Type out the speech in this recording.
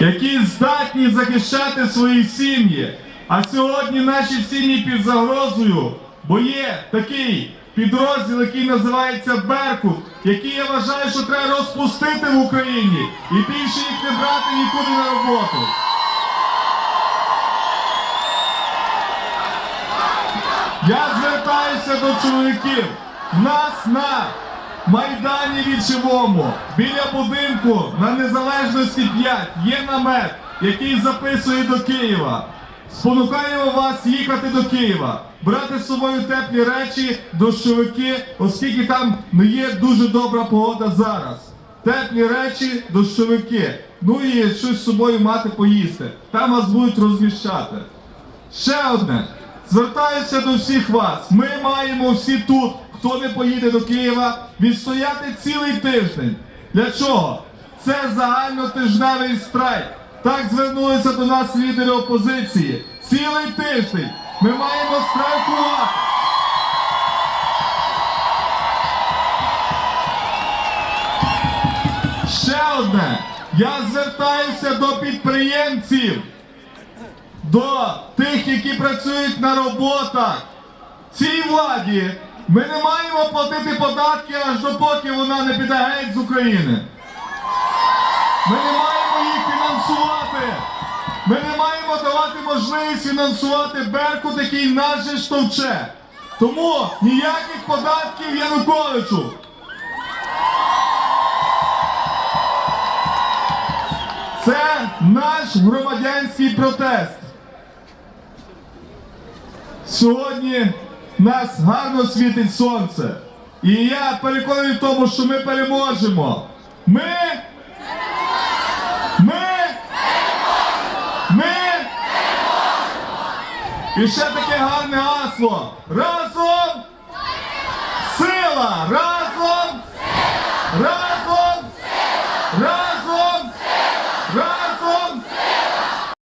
які здатні захищати свої сім'ї. А сьогодні наші сім'ї під загрозою, бо є такий підрозділ, який називається Беркут, який я вважаю, що треба розпустити в Україні і більше їх не брати нікуди на роботу. Я звертаюся до чоловіків. Нас на Майдані Вічевому біля будинку на Незалежності 5 є намет, який записує до Києва. Спонукаємо вас їхати до Києва, брати з собою теплі речі, дощовики, оскільки там не є дуже добра погода зараз. Теплі речі, дощовики. Ну і щось з собою мати поїсти. Там вас будуть розміщати. Ще одне. Звертаюся до всіх вас. Ми маємо всі тут, хто не поїде до Києва, відстояти цілий тиждень. Для чого? Це загальнотижневий страйк. Так звернулися до нас лідери опозиції. Цілий тиждень ми маємо страйкувати. Ще одне. Я звертаюся до підприємців до тих, які працюють на роботах. Цій владі ми не маємо платити податки аж допоки вона не піде геть з України. Ми не маємо їх фінансувати. Ми не маємо давати можливість фінансувати Беркут, який нас же штовче. Тому ніяких податків Януковичу. Це наш громадянський протест. Сьогодні нас гарно світить сонце. І я переконаний в тому, що ми переможемо. Ми. Ми. Ми. І ще таке гарне гасло. Разом.